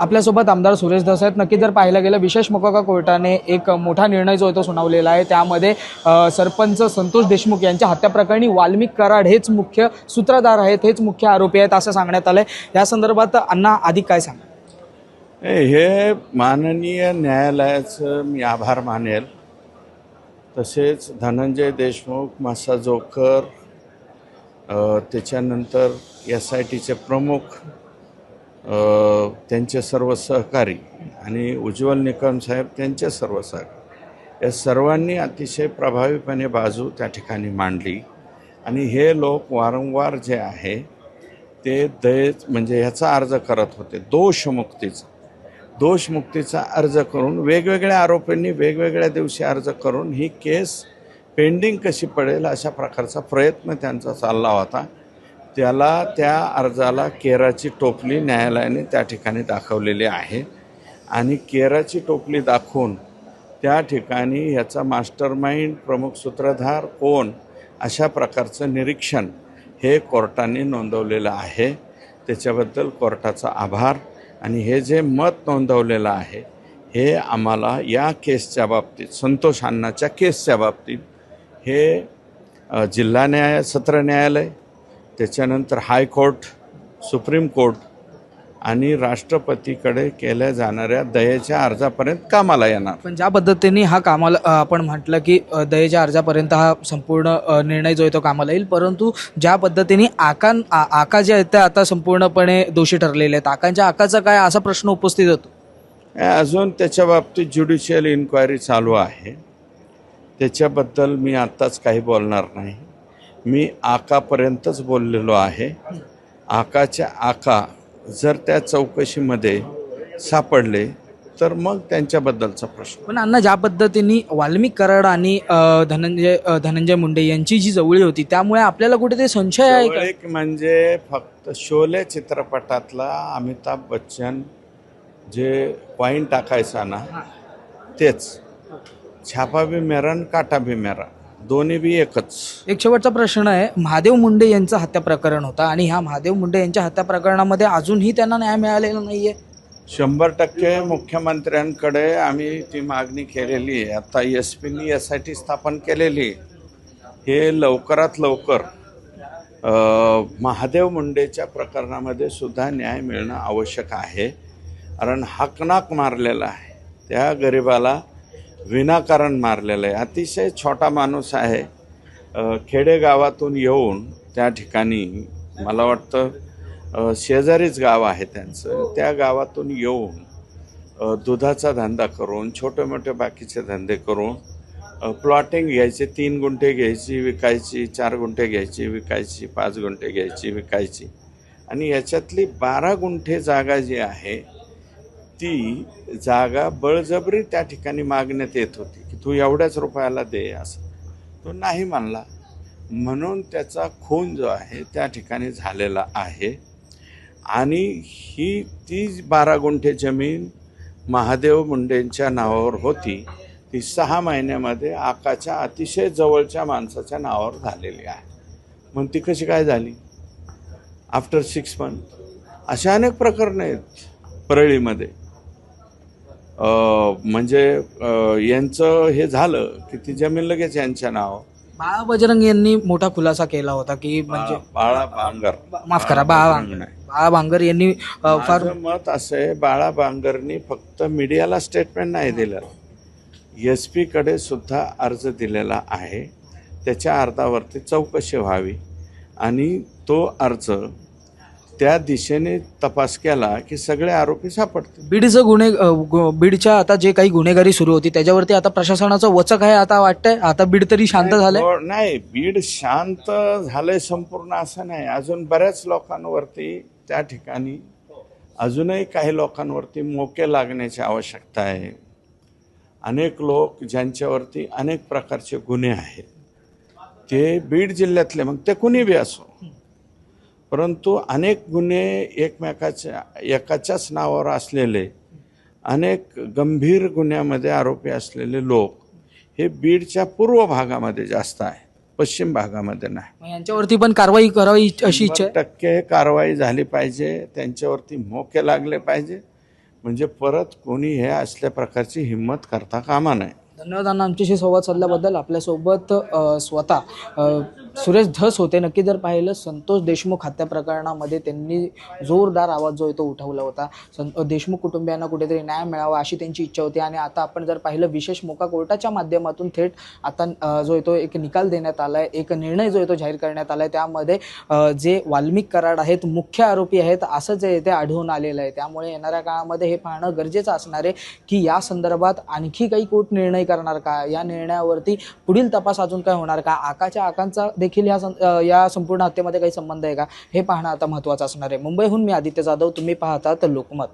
आपल्यासोबत आमदार सुरेश धस आहेत. नक्की जर पाहायला गेलं विशेष मोकाका कोर्टाने एक मोठा निर्णय जो आहे तो सुनावलेला आहे. त्यामध्ये सरपंच संतोष देशमुख यांच्या हत्याप्रकरणी वाल्मिक कराड हेच मुख्य सूत्रधार आहेत हेच मुख्य आरोपी आहेत असं सांगण्यात आलं आहे या संदर्भात अण्णा अधिक काय सांगा हे माननीय न्यायालयाचं मी आभार मानेल. तसेच धनंजय देशमुख मासा जोकर त्याच्यानंतर एस आय टीचे प्रमुख त्यांचे सर्व सहकारी आणि उज्ज्वल निकम साहेब त्यांचे सर्व सहकारी. या सर्वांनी अतिशय प्रभावीपणे बाजू त्या ठिकाणी मांडली. आणि हे लोक वारंवार जे आहे ते दये म्हणजे ह्याचा अर्ज करत होते. दोषमुक्तीचा दोषमुक्तीचा अर्ज करून वेगवेगळ्या आरोपींनी वेगवेगळ्या दिवशी अर्ज करून ही केस पेंडिंग कशी पडेल अशा प्रकारचा प्रयत्न त्यांचा चालला होता. त्याला त्या अर्जाला केराची टोपली न्यायालयाने त्या ठिकाणी दाखवलेली आहे. आणि केराची टोपली दाखवून त्या ठिकाणी ह्याचा मास्टर माइंड प्रमुख सूत्रधार कोण अशा प्रकारचं निरीक्षण हे कोर्टाने नोंदवलेलं आहे. त्याच्याबद्दल कोर्टाचा आभार. आणि हे जे मत नोंदवलेलं आहे हे आम्हाला या केसच्या बाबतीत संतोष अण्णाच्या केसच्या बाबतीत हे जिल्हा न्याय सत्र न्यायालय त्याच्यानंतर हायकोर्ट सुप्रीम कोर्ट आणि राष्ट्रपतीकडे केल्या जाणाऱ्या दयेच्या अर्जापर्यंत कामाला येणार. पण ज्या पद्धतीने हा कामाला आपण म्हटलं की दयेच्या अर्जापर्यंत हा संपूर्ण निर्णय जो आहे तो कामाला येईल. परंतु ज्या पद्धतीने आका आका जे आहेत ते आता संपूर्णपणे दोषी ठरलेले आहेत. आकांच्या आकाचा काय असा प्रश्न उपस्थित होतो? अजून त्याच्या बाबतीत ज्युडिशियल इन्क्वायरी चालू आहे. त्याच्याबद्दल मी आत्ताच काही बोलणार नाही. मी आकापर्यंतच बोललेलो आहे. आकाच्या आका जर त्या चौकशीमध्ये सापडले तर मग त्यांच्याबद्दलचा प्रश्न. पण अण्णा ज्या पद्धतीने वाल्मिक कराड आणि धनंजय धनंजय मुंडे यांची जी जवळी होती त्यामुळे आपल्याला कुठेतरी संशय आहे का? एक म्हणजे फक्त शोले चित्रपटातला अमिताभ बच्चन जे कॉईन टाकायचा ना तेच. छापा बी मेरा काटा बी मेरा. दोन्ही बी एकच. एक शेवटचा प्रश्न आहे महादेव मुंडे यांचं हत्या प्रकरण होता आणि ह्या महादेव मुंडे यांच्या हत्या प्रकरणामध्ये अजूनही त्यांना न्याय मिळालेला नाहीये. शंभर टक्के मुख्यमंत्र्यांकडे आम्ही ती मागणी केलेली आहे. आता एस पीनी एस आय टी स्थापन केलेली आहे. हे लवकरात लवकर महादेव मुंडेच्या प्रकरणामध्ये सुद्धा न्याय मिळणं आवश्यक आहे. कारण हकनाक मारलेला आहे. त्या गरिबाला विनाकारण मारलेलं आहे. अतिशय छोटा माणूस आहे. खेडेगावातून येऊन त्या ठिकाणी मला वाटतं शेजारीच गाव आहे त्यांचं. त्या गावातून येऊन दुधाचा धंदा करून छोटे मोठे बाकीचे धंदे करून प्लॉटिंग घ्यायचे तीन गुंठे घ्यायची विकायची चार गुंठे घ्यायची विकायची पाच गुंठे घ्यायची विकायची. आणि याच्यातली बारा गुंठे जागा जी आहे ती जागा बळजबरी त्या ठिकाणी मागण्यात येत होती की तू एवढ्याच रुपयाला दे असं. तो नाही मानला. म्हणून त्याचा खून जो आहे त्या ठिकाणी झालेला आहे. आणि ही ती बारा गुंठे जमीन महादेव मुंडेंच्या नावावर होती. ती सहा महिन्यामध्ये आकाच्या अतिशय जवळच्या माणसाच्या नावावर झालेली आहे. मग ती कशी काय झाली? आफ्टर सिक्स मंथ अशा अनेक प्रकरणं आहेत परळीमध्ये. म्हणजे यांचं हे झालं की ती जमीन लगेच यांच्या नाव. बाळा बजरंग यांनी मोठा खुलासा केला होता की म्हणजे बाळा बांगर माफ करा बाळा बांगर. बाळा बांगर यांनी फार मत असं आहे बाळा बांगरनी फक्त मीडियाला स्टेटमेंट नाही दिलं. एस पीकडे सुद्धा अर्ज दिलेला आहे. त्याच्या अर्जावरती चौकशी व्हावी. आणि तो अर्ज त्या दिशेने तपास केला की सगळे आरोपी सापडतील. बीडचं गुन्हे गु- बीडच्या आता जे काही गुन्हेगारी सुरू होती त्याच्यावरती आता प्रशासनाचं वचक आहे आता वाटतंय? आता बीड तरी शांत झालंय? हो, नाही बीड शांत झालंय संपूर्ण असं नाही. अजून बऱ्याच लोकांवरती त्या ठिकाणी अजूनही काही लोकांवरती मोके लागण्याची आवश्यकता आहे. अनेक लोक ज्यांच्यावरती अनेक प्रकारचे गुन्हे आहेत. ते बीड जिल्ह्यातले मग ते कुणी बी असो. परंतु अनेक गुन्हे एकमेकाच्या एकाच्याच नावावर असलेले अनेक गंभीर गुन्ह्यामध्ये आरोपी असलेले लोक हे बीडच्या पूर्व भागामध्ये जास्त आहे पश्चिम भागामध्ये नाही. यांच्यावरती पण कारवाई करावी अशी इच्छा टक्के कारवाई झाली पाहिजे त्यांच्यावरती मोके लागले पाहिजे. म्हणजे परत कोणी हे असल्या प्रकारची हिंमत करता कामा नये. धन्यवाद आमच्याशी संवाद साधल्याबद्दल आपल्यासोबत स्वतः सुरेश धस होते. नक्की जर पाहिलं संतोष देशमुख हत्या प्रकरणामध्ये त्यांनी जोरदार आवाज जो आहे तो उठवला होता. सं देशमुख कुटुंबियांना कुठेतरी न्याय मिळावा अशी त्यांची इच्छा होती. आणि आता आपण जर पाहिलं विशेष मोका कोर्टाच्या माध्यमातून थेट आता जो येतो एक निकाल देण्यात आला आहे एक निर्णय जो येतो जाहीर करण्यात आला आहे त्यामध्ये जे वाल्मिक कराड आहेत मुख्य आरोपी आहेत असं जे आहे ते आढळून आलेलं आहे. त्यामुळे येणाऱ्या काळामध्ये हे पाहणं गरजेचं असणार आहे की या संदर्भात आणखी काही कोर्ट निर्णय करणार का? या निर्णयावरती पुढील तपास अजून काय होणार का? आकाच्या आकांचा देखील या सं- या संपूर्ण हत्येमध्ये काही संबंध आहे का? हे पाहणं आता महत्त्वाचं असणार आहे. मुंबईहून मी आदित्य जाधव तुम्ही पाहतात लोकमत.